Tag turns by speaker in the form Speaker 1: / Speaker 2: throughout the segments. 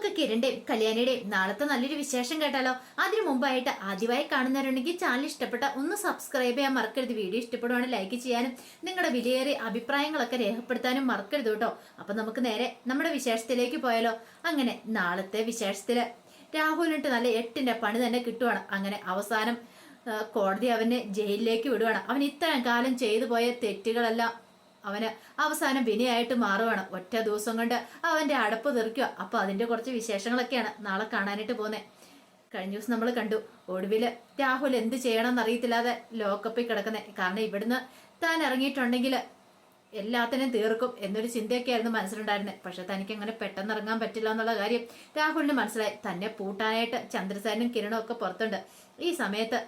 Speaker 1: നമുക്ക് കിരണിന്റെയും കല്യാണിയുടെയും നാളത്തെ നല്ലൊരു വിശേഷം കേട്ടാലോ? അതിനു മുമ്പായിട്ട് ആദ്യമായി കാണുന്നവരുണ്ടെങ്കിൽ ചാനൽ ഇഷ്ടപ്പെട്ട ഒന്ന് സബ്സ്ക്രൈബ് ചെയ്യാൻ മറക്കരുത്. വീഡിയോ ഇഷ്ടപ്പെടുവാണെങ്കിൽ ലൈക്ക് ചെയ്യാനും നിങ്ങളുടെ വിലയേറിയ അഭിപ്രായങ്ങളൊക്കെ രേഖപ്പെടുത്താനും മറക്കരുത് കേട്ടോ. അപ്പൊ നമുക്ക് നേരെ നമ്മുടെ വിശേഷത്തിലേക്ക് പോയാലോ? അങ്ങനെ നാളത്തെ വിശേഷത്തിൽ രാഹുലിനിട്ട് നല്ല എട്ടിന്റെ പണി തന്നെ കിട്ടുവാണ്. അങ്ങനെ അവസാനം കോടതി അവനെ ജയിലിലേക്ക് വിടുവാണ്. അവൻ ഇത്രയും കാലം ചെയ്തു പോയ തെറ്റുകളെല്ലാം അവന് അവസാനം വിനയായിട്ട് മാറുവാണ്. ഒറ്റ ദിവസം കൊണ്ട് അവന്റെ അടപ്പ് തെറിക്കുക. അപ്പൊ അതിന്റെ കുറച്ച് വിശേഷങ്ങളൊക്കെയാണ് നാളെ കാണാനായിട്ട് പോന്നെ കഴിഞ്ഞ ദിവസം നമ്മൾ കണ്ടു ഒടുവിൽ രാഹുൽ എന്ത് ചെയ്യണമെന്ന് അറിയത്തില്ലാതെ ലോക്കപ്പിൽ കിടക്കുന്നത് കാരണം ഇവിടുന്ന് താൻ ഇറങ്ങിയിട്ടുണ്ടെങ്കിൽ എല്ലാത്തിനും തീർക്കും എന്നൊരു ചിന്തയൊക്കെയായിരുന്നു മനസ്സിലുണ്ടായിരുന്നത് പക്ഷെ തനിക്ക് അങ്ങനെ പെട്ടെന്ന് ഇറങ്ങാൻ പറ്റില്ല എന്നുള്ള കാര്യം രാഹുലിന് മനസ്സിലായി. തന്നെ പൂട്ടാനായിട്ട് ചന്ദ്രസേനും കിരണും ഒക്കെ പുറത്തുണ്ട്. ഈ സമയത്ത്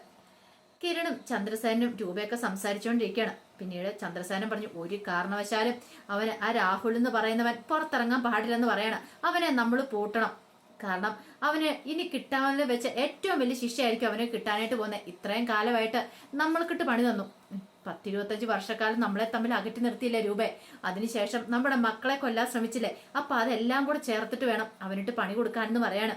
Speaker 1: കിരണും ചന്ദ്രസേനും രൂപയൊക്കെ സംസാരിച്ചുകൊണ്ടിരിക്കുകയാണ്. പിന്നീട് ചന്ദ്രസേനൻ പറഞ്ഞു ഒരു കാരണവശാലും അവന് ആ രാഹുൽ എന്ന് പറയുന്നവൻ പുറത്തിറങ്ങാൻ പാടില്ലെന്ന് പറയണം. അവനെ നമ്മൾ പൂട്ടണം. കാരണം അവന് ഇനി കിട്ടാവുന്ന വെച്ച ഏറ്റവും വലിയ ശിക്ഷയായിരിക്കും അവന് കിട്ടാനായിട്ട് പോകുന്നത്. ഇത്രയും കാലമായിട്ട് നമ്മൾക്കിട്ട് പണി തന്നു. പത്തിരുപത്തഞ്ച് വർഷക്കാലം നമ്മളെ തമ്മിൽ അകറ്റി നിർത്തിയില്ലേ രൂപേ? അതിനുശേഷം നമ്മുടെ മക്കളെ കൊല്ലാൻ ശ്രമിച്ചില്ലേ? അപ്പൊ അതെല്ലാം കൂടെ ചേർത്തിട്ട് വേണം അവനിട്ട് പണി കൊടുക്കാനെന്ന് പറയാണ്.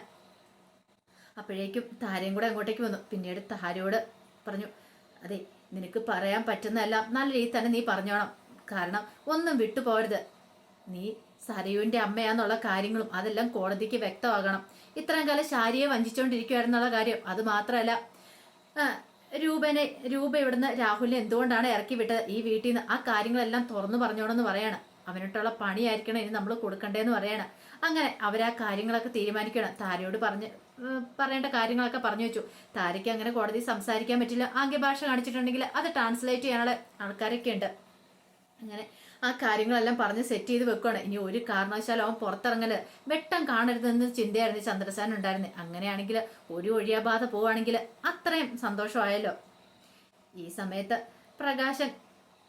Speaker 1: അപ്പോഴേക്കും താരയും കൂടെ അങ്ങോട്ടേക്ക് വന്നു. പിന്നീട് താരയോട് പറഞ്ഞു അതെ നിനക്ക് പറയാൻ പറ്റുന്നതല്ല. നല്ല രീതിയിൽ തന്നെ നീ പറഞ്ഞോണം. കാരണം ഒന്നും വിട്ടുപോരുത് നീ സരയുവിന്റെ അമ്മയാന്നുള്ള കാര്യങ്ങളും അതെല്ലാം കോടതിക്ക് വ്യക്തമാകണം. ഇത്രയും കാലം ശാരിയെ വഞ്ചിച്ചുകൊണ്ടിരിക്കുകയായിരുന്നുള്ള കാര്യം അത് മാത്രമല്ല. രൂപനെ രൂപ ഇവിടുന്ന് രാഹുലിനെ എന്തുകൊണ്ടാണ് ഇറക്കി വിട്ടത്? ഈ വീട്ടിൽ നിന്ന് ആ കാര്യങ്ങളെല്ലാം തുറന്നു പറഞ്ഞോണെന്ന് പറയാണ്. അവനോട്ടുള്ള പണിയായിരിക്കണം ഇനി നമ്മൾ കൊടുക്കണ്ടേന്ന് പറയാണ്. അങ്ങനെ അവരാ കാര്യങ്ങളൊക്കെ തീരുമാനിക്കണം. താരയോട് പറഞ്ഞ് പറയേണ്ട കാര്യങ്ങളൊക്കെ പറഞ്ഞു വെച്ചു. താരയ്ക്ക് അങ്ങനെ കോടതി സംസാരിക്കാൻ പറ്റില്ല. ആംഗ്യഭാഷ കാണിച്ചിട്ടുണ്ടെങ്കിൽ അത് ട്രാൻസ്ലേറ്റ് ചെയ്യാനുള്ള ആൾക്കാരൊക്കെ ഉണ്ട്. അങ്ങനെ ആ കാര്യങ്ങളെല്ലാം പറഞ്ഞ് സെറ്റ് ചെയ്ത് വെക്കുകയാണ് ഇനി ഒരു കാരണവശാലും അവൻ പുറത്തിറങ്ങൽ വെട്ടം കാണരുതെന്ന് ചിന്തയായിരുന്നു ചന്ദ്രസാൻ ഉണ്ടായിരുന്നത് അങ്ങനെയാണെങ്കിൽ ഒരു ഒഴിയാബാധ പോവുകയാണെങ്കിൽ അത്രയും സന്തോഷമായല്ലോ. ഈ സമയത്ത് പ്രകാശൻ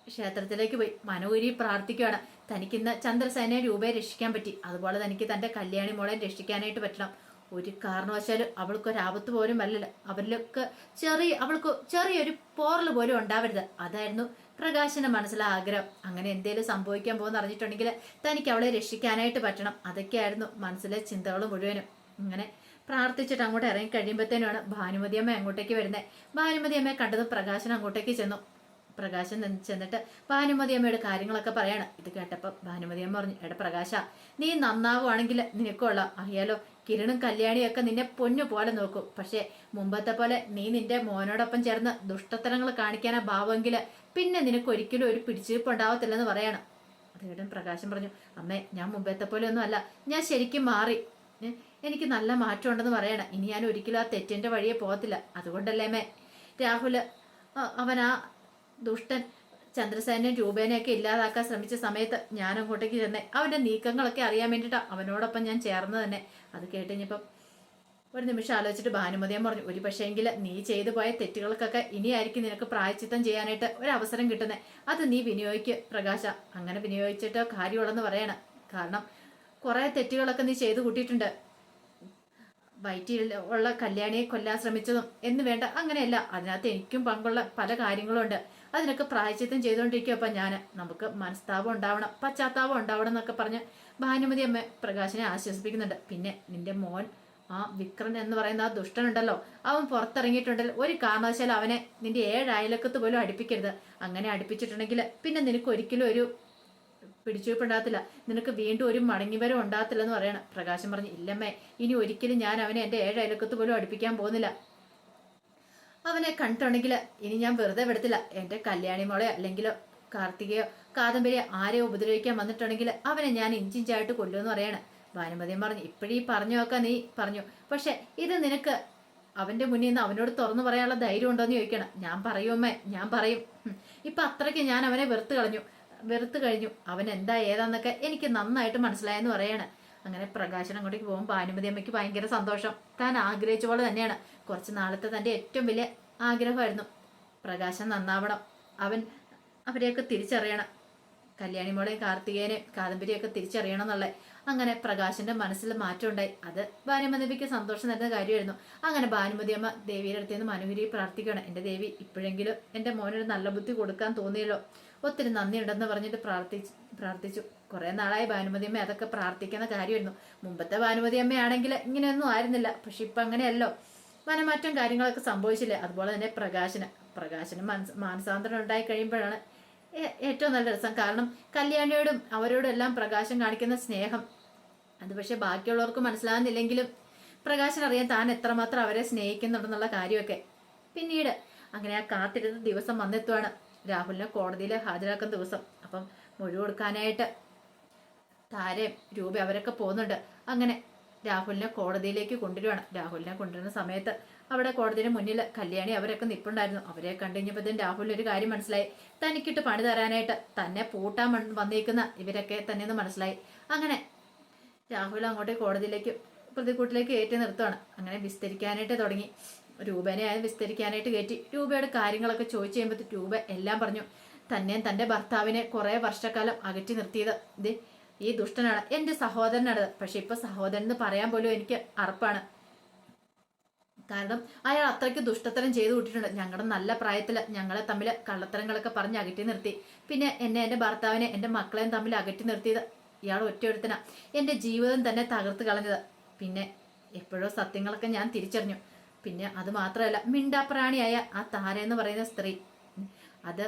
Speaker 1: ക്ഷേത്രത്തിലേക്ക് പോയി. മനോരി പ്രാർത്ഥിക്കുകയാണ് തനിക്കിന്ന് ചന്ദ്രസേനയെ രൂപയെ രക്ഷിക്കാൻ പറ്റി. അതുപോലെ തനിക്ക് തന്റെ കല്യാണി മോളെ രക്ഷിക്കാനായിട്ട് പറ്റണം. ഒരു കാരണവശാലും അവൾക്കൊരാപത്ത് പോലും വരില്ല. അവരിലൊക്കെ ചെറിയ അവൾക്ക് ചെറിയൊരു പോറൽ പോലും ഉണ്ടാവരുത്. അതായിരുന്നു പ്രകാശന്റെ മനസ്സിലെ ആഗ്രഹം. അങ്ങനെ എന്തേലും സംഭവിക്കാൻ പോകുന്ന അറിഞ്ഞിട്ടുണ്ടെങ്കിൽ തനിക്ക് അവളെ രക്ഷിക്കാനായിട്ട് പറ്റണം. അതൊക്കെയായിരുന്നു മനസ്സിലെ ചിന്തകൾ മുഴുവനും. ഇങ്ങനെ പ്രാർത്ഥിച്ചിട്ട് അങ്ങോട്ട് ഇറങ്ങി കഴിയുമ്പോഴത്തേനുമാണ് ഭാനുമതി അമ്മ അങ്ങോട്ടേക്ക് വരുന്നത് ഭാനുമതി അമ്മയെ കണ്ടത് പ്രകാശൻ അങ്ങോട്ടേക്ക് ചെന്നു. പ്രകാശൻ ചെന്നിട്ട് ഭാനുമതി അമ്മയുടെ കാര്യങ്ങളൊക്കെ പറയാണ്. ഇത് കേട്ടപ്പോൾ ഭാനുമതി അമ്മ പറഞ്ഞു എടാ പ്രകാശ നീ നന്നാവുകയാണെങ്കിൽ നിനക്കുള്ള അറിയാലോ കിരണും കല്യാണിയൊക്കെ നിന്നെ പൊന്നു പോലെ നോക്കും. പക്ഷേ മുമ്പത്തെ പോലെ നീ നിന്റെ മോനോടൊപ്പം ചേർന്ന് ദുഷ്ടത്തരങ്ങൾ കാണിക്കാനാ ഭാവമെങ്കിൽ പിന്നെ നിനക്ക് ഒരിക്കലും ഒരു പിടിച്ചിരിപ്പ് ഉണ്ടാവത്തില്ലെന്ന് പറയണം. അത് പ്രകാശം പറഞ്ഞു അമ്മേ ഞാൻ മുമ്പത്തെ പോലെ ഒന്നും അല്ല. ഞാൻ ശരിക്കും മാറി. എനിക്ക് നല്ല മാറ്റം ഉണ്ടെന്ന് പറയണം. ഇനി ഞാൻ ഒരിക്കലും ആ തെറ്റിന്റെ വഴിയെ പോകത്തില്ല. അതുകൊണ്ടല്ലേ മേ രാഹുൽ ആ, അവൻ ആ ദുഷ്ടൻ. ചന്ദ്രസേനയും രൂപേനെയൊക്കെ ഇല്ലാതാക്കാൻ ശ്രമിച്ച സമയത്ത് ഞാൻ അങ്ങോട്ടേക്ക് ചെന്നേ. അവന്റെ നീക്കങ്ങളൊക്കെ അറിയാൻ വേണ്ടിയിട്ടാണ് അവനോടൊപ്പം ഞാൻ ചേർന്ന് തന്നെ. അത് കേട്ടുകഴിഞ്ഞപ്പം ഒരു നിമിഷം ആലോചിച്ചിട്ട് ഭാനുമതിയാൻ പറഞ്ഞു ഒരു പക്ഷേങ്കിൽ നീ ചെയ്തു പോയ തെറ്റുകൾക്കൊക്കെ ഇനിയായിരിക്കും നിനക്ക് പ്രായച്ചിത്തം ചെയ്യാനായിട്ട് ഒരു അവസരം കിട്ടുന്നത് അത് നീ വിനിയോഗിക്ക് പ്രകാശ. അങ്ങനെ വിനിയോഗിച്ചിട്ട് കാര്യമുള്ളെന്ന് പറയണം. കാരണം കുറെ തെറ്റുകളൊക്കെ നീ ചെയ്തു കൂട്ടിയിട്ടുണ്ട്. വയറ്റിൽ ഉള്ള കല്യാണിയെ കൊല്ലാൻ ശ്രമിച്ചതും എന്ന് വേണ്ട അങ്ങനെയല്ല. അതിനകത്ത് എനിക്കും പങ്കുള്ള പല കാര്യങ്ങളും ഉണ്ട് അതിനൊക്കെ പ്രായച്ചിത്തം ചെയ്തുകൊണ്ടിരിക്കും ഞാൻ നമുക്ക് മനസ്താപം ഉണ്ടാവണം പശ്ചാത്താപം ഉണ്ടാവണം എന്നൊക്കെ പറഞ്ഞ് ഭാനുമതി അമ്മ പ്രകാശനെ ആശ്വസിപ്പിക്കുന്നുണ്ട്. പിന്നെ നിന്റെ മോൻ ആ വിക്രൻ എന്ന് പറയുന്ന ആ ദുഷ്ടനുണ്ടല്ലോ അവൻ പുറത്തിറങ്ങിയിട്ടുണ്ടല്ലോ ഒരു കാരണവശാലും അവനെ നിന്റെ ഏഴ് അയലക്കത്ത് പോലും അടുപ്പിക്കരുത്. അങ്ങനെ അടുപ്പിച്ചിട്ടുണ്ടെങ്കിൽ പിന്നെ നിനക്ക് ഒരിക്കലും ഒരു പിടിച്ചുവയ്പ് ഉണ്ടാകത്തില്ല. നിനക്ക് വീണ്ടും ഒരു മടങ്ങിവരും ഉണ്ടാകത്തില്ല എന്ന് പറയണം. പ്രകാശം പറഞ്ഞു ഇല്ലമ്മേ ഇനി ഒരിക്കലും ഞാൻ അവനെ എന്റെ ഏഴ് അയലക്കത്ത് പോലും അടുപ്പിക്കാൻ പോകുന്നില്ല. അവനെ കണ്ടിട്ടുണ്ടെങ്കിൽ ഇനി ഞാൻ വെറുതെ വിടത്തില്ല. എന്റെ കല്യാണി മോളെ അല്ലെങ്കിൽ കാർത്തികയോ കാദംബരിയോ ആരെയോ ഉപദ്രവിക്കാൻ വന്നിട്ടുണ്ടെങ്കിൽ അവനെ ഞാൻ ഇഞ്ചിഞ്ചായിട്ട് കൊല്ലുമെന്ന് പറയാണ്. ഭാനുമതിയും പറഞ്ഞു ഇപ്പോഴീ പറഞ്ഞു നോക്കാൻ നീ പറഞ്ഞു. പക്ഷെ ഇത് നിനക്ക് അവന്റെ മുന്നിൽ നിന്ന് അവനോട് തുറന്നു പറയാനുള്ള ധൈര്യം ഉണ്ടോ എന്ന് ചോദിക്കണം. ഞാൻ പറയുമേ ഞാൻ പറയും. ഇപ്പൊ അത്രയ്ക്ക് ഞാൻ അവനെ വെറുത്ത് കളഞ്ഞു വെറുത്ത് കഴിഞ്ഞു. അവൻ എന്താ ഏതാന്നൊക്കെ എനിക്ക് നന്നായിട്ട് മനസ്സിലായെന്ന് പറയാണ്. അങ്ങനെ പ്രകാശനം അങ്ങോട്ടേക്ക് പോകുമ്പോൾ ഭാനുമതി അമ്മയ്ക്ക് ഭയങ്കര സന്തോഷം. താൻ ആഗ്രഹിച്ച പോലെ തന്നെയാണ്. കുറച്ച് നാളത്തെ തന്റെ ഏറ്റവും വലിയ ആഗ്രഹമായിരുന്നു. പ്രകാശം നന്നാവണം. അവൻ അവരെയൊക്കെ തിരിച്ചറിയണം. കല്യാണി മോളെയും കാർത്തികേനെയും കാദംബരിയൊക്കെ തിരിച്ചറിയണം എന്നുള്ളത് അങ്ങനെ പ്രകാശന്റെ മനസ്സിൽ മാറ്റം ഉണ്ടായി അത് ഭാനുമതിക്ക് സന്തോഷം തരുന്ന കാര്യമായിരുന്നു. അങ്ങനെ ഭാനുമതി അമ്മ ദേവിയുടെ അടുത്ത് നിന്ന് പ്രാർത്ഥിക്കണം എന്റെ ദേവി ഇപ്പോഴെങ്കിലും എന്റെ മോനൊരു നല്ല ബുദ്ധി കൊടുക്കാൻ തോന്നിയല്ലോ. ഒത്തിരി നന്ദിയുണ്ടെന്ന് പറഞ്ഞിട്ട് പ്രാർത്ഥിച്ചു പ്രാർത്ഥിച്ചു. കുറേ നാളായി ഭാനുമതി അമ്മ അതൊക്കെ പ്രാർത്ഥിക്കുന്ന കാര്യമായിരുന്നു. മുമ്പത്തെ ഭാനുമതി അമ്മയാണെങ്കിൽ ഇങ്ങനെയൊന്നും ആയിരുന്നില്ല. പക്ഷെ ഇപ്പം അങ്ങനെയല്ലോ. മനമാറ്റം കാര്യങ്ങളൊക്കെ സംഭവിച്ചില്ലേ? അതുപോലെ തന്നെ പ്രകാശന. പ്രകാശനം മനസ് മാനസാന്തരം ഉണ്ടായി കഴിയുമ്പോഴാണ് ഏറ്റവും നല്ല രസം. കാരണം കല്യാണിയോടും അവരോടും എല്ലാം പ്രകാശം കാണിക്കുന്ന സ്നേഹം. അത് പക്ഷെ ബാക്കിയുള്ളവർക്ക് മനസ്സിലാകുന്നില്ലെങ്കിലും പ്രകാശൻ അറിയാൻ താൻ എത്രമാത്രം അവരെ സ്നേഹിക്കുന്നുണ്ടെന്നുള്ള കാര്യമൊക്കെ. പിന്നീട് അങ്ങനെ ആ കാത്തിരുന്ന ദിവസം വന്നെത്തുവാണ്. രാഹുലിനെ കോടതിയിൽ ഹാജരാക്കുന്ന ദിവസം. അപ്പം മൊഴി കൊടുക്കാനായിട്ട് താരയും രൂപ അവരൊക്കെ പോകുന്നുണ്ട്. അങ്ങനെ രാഹുലിനെ കോടതിയിലേക്ക് കൊണ്ടുവരുവാണ് രാഹുലിനെ കൊണ്ടുവരുന്ന സമയത്ത് അവിടെ കോടതിയുടെ മുന്നിൽ കല്യാണി അവരൊക്കെ നിൽപ്പുണ്ടായിരുന്നു. അവരെ കണ്ടുകഴിഞ്ഞപ്പോഴത്തേനും രാഹുലിന് ഒരു കാര്യം മനസ്സിലായി. തനിക്കിട്ട് പണി തരാനായിട്ട് തന്നെ പൂട്ടാൻ വന്ന് വന്നേക്കുന്ന ഇവരൊക്കെ തന്നെയെന്ന് മനസ്സിലായി. അങ്ങനെ രാഹുൽ അങ്ങോട്ട് കോടതിയിലേക്ക് പ്രതിക്കൂട്ടിലേക്ക് ഏറ്റു നിർത്തുവാണ്. അങ്ങനെ വിസ്തരിക്കാനായിട്ട് തുടങ്ങി. രൂപേനെ ആയത് വിസ്തരിക്കാനായിട്ട് കയറ്റി. രൂപയുടെ കാര്യങ്ങളൊക്കെ ചോദിച്ചു കഴിയുമ്പോൾ രൂപ എല്ലാം പറഞ്ഞു. തന്നെയും തന്റെ ഭർത്താവിനെ കുറേ വർഷക്കാലം അകറ്റി നിർത്തിയത്. ഇത് ഈ ദുഷ്ടനാണ്. എന്റെ സഹോദരനാണ് പക്ഷെ ഇപ്പൊ സഹോദരൻ എന്ന് പറയാൻ പോലും എനിക്ക് അറപ്പാണ്. കാരണം അയാൾ അത്രയ്ക്ക് ദുഷ്ടത്തരം ചെയ്തു കൂട്ടിയിട്ടുണ്ട്. ഞങ്ങളുടെ നല്ല പ്രായത്തിൽ ഞങ്ങളെ തമ്മിൽ കള്ളത്തരങ്ങളൊക്കെ പറഞ്ഞ് അകറ്റി നിർത്തി. പിന്നെ എന്നെ എന്റെ ഭർത്താവിനെ എന്റെ മക്കളെയും തമ്മിൽ അകറ്റി നിർത്തിയത് ഇയാൾ ഒറ്റയൊരുത്തനാ. എന്റെ ജീവിതം തന്നെ തകർത്ത് കളഞ്ഞത്. പിന്നെ എപ്പോഴോ സത്യങ്ങളൊക്കെ ഞാൻ തിരിച്ചറിഞ്ഞു. പിന്നെ അത് മാത്രമല്ല മിണ്ടാപ്രാണിയായ ആ താര എന്ന് പറയുന്ന സ്ത്രീ. അത്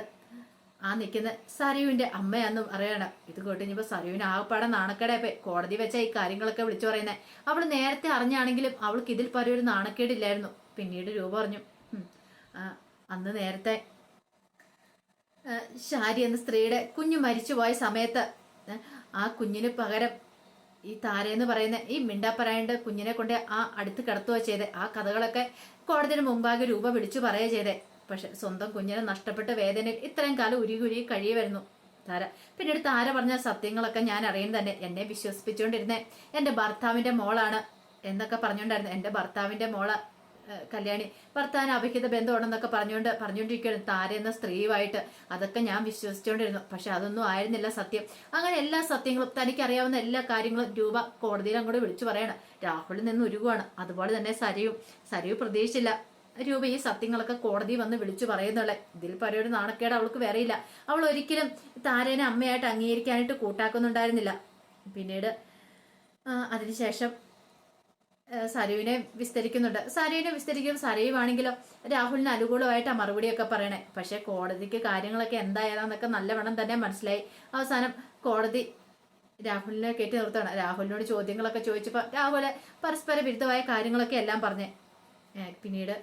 Speaker 1: ആ നിൽക്കുന്ന സരയുവിന്റെ അമ്മയാന്ന് പറയണം ഇത് കേട്ട് കേട്ടുകഴിഞ്ഞപ്പോൾ സരയുവിന് ആകപ്പാടെ നാണക്കേടായപ്പോ കോടതി വെച്ച ഈ കാര്യങ്ങളൊക്കെ വിളിച്ചു പറയുന്നത് അവൾ നേരത്തെ അറിഞ്ഞാണെങ്കിലും അവൾക്ക് ഇതിൽ പരം ഒരു നാണക്കേടില്ലായിരുന്നു. പിന്നീട് രൂപ പറഞ്ഞു. അന്ന് നേരത്തെ ഷാരി എന്ന സ്ത്രീയുടെ കുഞ്ഞ് മരിച്ചുപോയ സമയത്ത് ആ കുഞ്ഞിന് പകരം ഈ താരയെന്ന് പറയുന്ന ഈ മിണ്ടാപ്പറയേണ്ട കുഞ്ഞിനെ കൊണ്ട് ആ അടുത്ത് കിടത്തുക ചെയ്ത്. ആ കഥകളൊക്കെ കോടതിന് മുമ്പാകെ രൂപ പിടിച്ചു പറയുക ചെയ്തേ. പക്ഷെ സ്വന്തം കുഞ്ഞിനെ നഷ്ടപ്പെട്ട വേദന ഇത്രയും കാലം ഉരുകി ഉരുകി കഴിയുമായിരുന്നു. താര പിന്നീട് താര പറഞ്ഞ സത്യങ്ങളൊക്കെ ഞാൻ അറിയുന്നത് തന്നെ. എന്നെ വിശ്വസിപ്പിച്ചുകൊണ്ടിരുന്നേ എന്റെ ഭർത്താവിന്റെ മോളാണ് എന്നൊക്കെ പറഞ്ഞുകൊണ്ടായിരുന്നു. എന്റെ ഭർത്താവിന്റെ മോള കല്യാണി ഭർത്താവിന് അഭിഹിത ബന്ധമുണ്ടെന്നൊക്കെ പറഞ്ഞുകൊണ്ട് പറഞ്ഞുകൊണ്ടിരിക്കുകയാണ് താര എന്ന സ്ത്രീയുമായിട്ട്. അതൊക്കെ ഞാൻ വിശ്വസിച്ചുകൊണ്ടിരുന്നു. പക്ഷെ അതൊന്നും ആയിരുന്നില്ല സത്യം. അങ്ങനെ എല്ലാ സത്യങ്ങളും തനിക്കറിയാവുന്ന എല്ലാ കാര്യങ്ങളും രൂപ കോടതിയിൽ അങ്ങോട്ട് വിളിച്ചു പറയണം. രാഹുലിൽ നിന്ന് ഉരുകുവാണ്. അതുപോലെ തന്നെ സരയും. സരയു പ്രതീക്ഷിച്ചില്ല. രൂപ ഈ സത്യങ്ങളൊക്കെ കോടതി വന്ന് വിളിച്ചു പറയുന്നുള്ള. ഇതിൽ പരൊരു നാണക്കേട് അവൾക്ക് വേറെയില്ല. അവൾ ഒരിക്കലും താരേനെ അമ്മയായിട്ട് അംഗീകരിക്കാനായിട്ട് കൂട്ടാക്കുന്നുണ്ടായിരുന്നില്ല. പിന്നീട് അതിനുശേഷം സരുവിനെ വിസ്തരിക്കുന്നുണ്ട്. സരുവിനെ വിസ്തരിക്കും. സരയുവാണെങ്കിലോ രാഹുലിന് അനുകൂലമായിട്ടാണ് മറുപടിയൊക്കെ പറയണേ. പക്ഷെ കോടതിക്ക് കാര്യങ്ങളൊക്കെ എന്തായതാന്നൊക്കെ നല്ലവണ്ണം തന്നെ മനസ്സിലായി. അവസാനം കോടതി രാഹുലിനെ കയറ്റി നിർത്തണം രാഹുലിനോട് ചോദ്യങ്ങളൊക്കെ ചോദിച്ചപ്പോൾ രാഹുൽ പരസ്പര വിരുദ്ധമായ കാര്യങ്ങളൊക്കെ എല്ലാം പറഞ്ഞേ. പിന്നീട്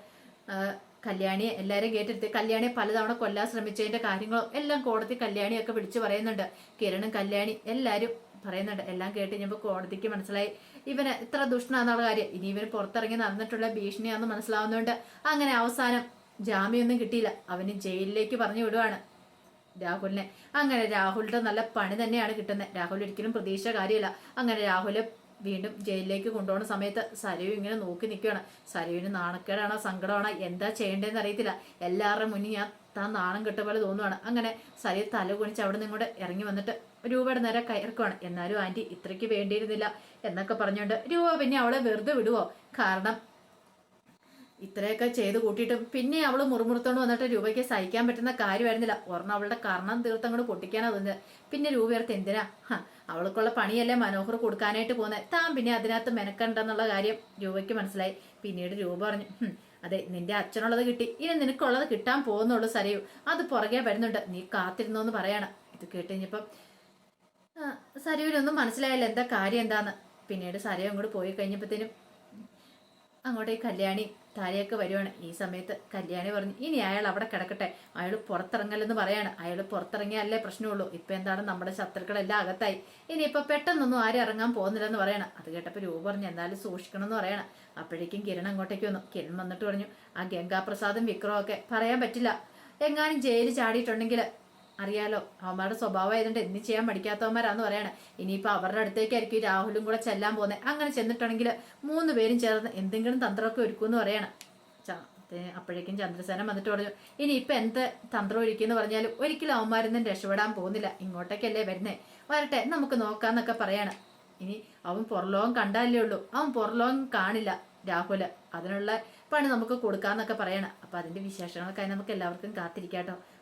Speaker 1: കല്യാണിയെ എല്ലാവരും കേട്ടെടുത്ത് കല്യാണിയെ പലതവണ കൊല്ലാൻ ശ്രമിച്ചതിന്റെ കാര്യങ്ങളും എല്ലാം കോടതി കല്യാണിയൊക്കെ വിളിച്ചു പറയുന്നുണ്ട്. കിരണും കല്യാണി എല്ലാവരും പറയുന്നുണ്ട്. എല്ലാം കേട്ട് കഴിഞ്ഞപ്പോൾ കോടതിക്ക് മനസ്സിലായി. ഇവന് ഇത്ര ദുഷ്ടനാന്നുള്ള കാര്യം. ഇനി ഇവന് പുറത്തിറങ്ങി നടന്നിട്ടുള്ള ഭീഷണിയാണെന്ന് മനസ്സിലാവുന്നതുകൊണ്ട് അങ്ങനെ അവസാനം ജാമ്യമൊന്നും കിട്ടിയില്ല. അവന് ജയിലിലേക്ക് പറഞ്ഞു വിടുവാണ് രാഹുലിനെ. അങ്ങനെ രാഹുലിന്റെ നല്ല പണി തന്നെയാണ് കിട്ടുന്നത് രാഹുൽ ഒരിക്കലും പ്രതീക്ഷ കാര്യമില്ല. അങ്ങനെ രാഹുൽ വീണ്ടും ജയിലിലേക്ക് കൊണ്ടുപോകുന്ന സമയത്ത് സരയു ഇങ്ങനെ നോക്കി നിൽക്കുകയാണ്. സരയുവിന് നാണക്കേടാണോ സങ്കടമാണോ? എന്താ ചെയ്യേണ്ടതെന്ന് അറിയത്തില്ല. എല്ലാവരുടെ മുന്നിൽ ഞാൻ താൻ നാണം കെട്ട പോലെ തോന്നുവാണ്. അങ്ങനെ സരയു തല കുണിച്ച് അവിടെ നിന്ന് ഇങ്ങോട്ട് ഇറങ്ങി വന്നിട്ട് രൂപയുടെ നേരെ കയർക്കുവാണ് എന്നാലും ആന്റി ഇത്രയ്ക്ക് വേണ്ടിയിരുന്നില്ല എന്നൊക്കെ പറഞ്ഞുകൊണ്ട് രൂപ പിന്നെ അവളെ വെറുതെ വിടുവോ? കാരണം ഇത്രയൊക്കെ ചെയ്ത് കൂട്ടിയിട്ടും പിന്നെ അവൾ മുറുമുറുത്തോണ്ട് വന്നിട്ട് രൂപയ്ക്ക് സഹിക്കാൻ പറ്റുന്ന കാര്യമായിരുന്നില്ല. ഒരെണ്ണം അവളുടെ കർണം തീർത്തങ്ങോട് പൊട്ടിക്കാനാ തോന്നിയത്. പിന്നെ രൂപയർത്ത് എന്തിനാ? അവൾക്കുള്ള പണിയല്ലേ മനോഹർ കൊടുക്കാനായിട്ട് പോകുന്നത് താൻ പിന്നെ അതിനകത്ത് മെനക്കണ്ടെന്നുള്ള കാര്യം രൂപയ്ക്ക് മനസ്സിലായി. പിന്നീട് രൂപ പറഞ്ഞു അതെ നിന്റെ അച്ഛനുള്ളത് കിട്ടി. ഇനി നിനക്കുള്ളത് കിട്ടാൻ പോകുന്നുള്ളൂ സരയു. അത് പുറകെ വരുന്നുണ്ട്. നീ കാത്തിരുന്നോന്ന് പറയണം. ഇത് കേട്ടുകഴിഞ്ഞപ്പം സരയുവിനൊന്നും മനസ്സിലായില്ല. എന്താ കാര്യം എന്താന്ന്? പിന്നീട് സരയു അങ്ങോട്ട് പോയി കഴിഞ്ഞപ്പോഴത്തേനും അങ്ങോട്ട് ഈ കല്യാണി താഴെയൊക്കെ വരുവാണ്. ഈ സമയത്ത് കല്യാണി പറഞ്ഞു ഇനി അയാൾ അവിടെ കിടക്കട്ടെ. അയാൾ പുറത്തിറങ്ങലെന്ന് പറയാണ്. അയാൾ പുറത്തിറങ്ങിയാലേ പ്രശ്നമുള്ളൂ. ഇപ്പൊ എന്താണ്? നമ്മുടെ ശത്രുക്കളെല്ലാം അകത്തായി. ഇനിയിപ്പൊ പെട്ടെന്നൊന്നും ആരും ഇറങ്ങാൻ പോകുന്നില്ലെന്ന് പറയണം. അത് കേട്ടപ്പോൾ രൂപ പറഞ്ഞു എന്തായാലും സൂക്ഷിക്കണം എന്ന് പറയണം. അപ്പോഴേക്കും കിരൺ അങ്ങോട്ടേക്ക് വന്നു. കിരൺ വന്നിട്ട് പറഞ്ഞു ആ ഗംഗാപ്രസാദും വിക്രമൊക്കെ പറയാൻ പറ്റില്ല. എങ്ങാനും ജയിലിൽ ചാടിയിട്ടുണ്ടെങ്കിൽ അറിയാലോ. അവന്മാരുടെ സ്വഭാവം ആയതുകൊണ്ട് എന്ത് ചെയ്യാൻ പഠിക്കാത്തവന്മാരാന്ന് പറയാണ്. ഇനിയിപ്പോ അവരുടെ അടുത്തേക്കായിരിക്കും രാഹുലും കൂടെ ചെല്ലാൻ പോകുന്നത് അങ്ങനെ ചെന്നിട്ടുണ്ടെങ്കിൽ മൂന്ന് പേരും ചേർന്ന് എന്തെങ്കിലും തന്ത്രമൊക്കെ ഒരുക്കുമെന്ന് പറയണം. അപ്പോഴേക്കും ചന്ദ്രസേന വന്നിട്ട് പറഞ്ഞു ഇനി ഇപ്പൊ എന്ത് തന്ത്രം ഒരുക്കിയെന്ന് പറഞ്ഞാലും ഒരിക്കലും അവന്മാരൊന്നും രക്ഷപ്പെടാൻ പോകുന്നില്ല. ഇങ്ങോട്ടേക്കല്ലേ വരുന്നേ. വരട്ടെ നമുക്ക് നോക്കാന്നൊക്കെ പറയാണ്. ഇനി അവൻ പുറലോകം കണ്ടാലേ ഉള്ളൂ. അവൻ പുറലോകം കാണില്ല രാഹുൽ. അതിനുള്ള പണി നമുക്ക് കൊടുക്കാന്നൊക്കെ പറയണം. അപ്പൊ അതിന്റെ വിശേഷങ്ങളൊക്കെ നമുക്ക് എല്ലാവർക്കും കാത്തിരിക്കാട്ടോ.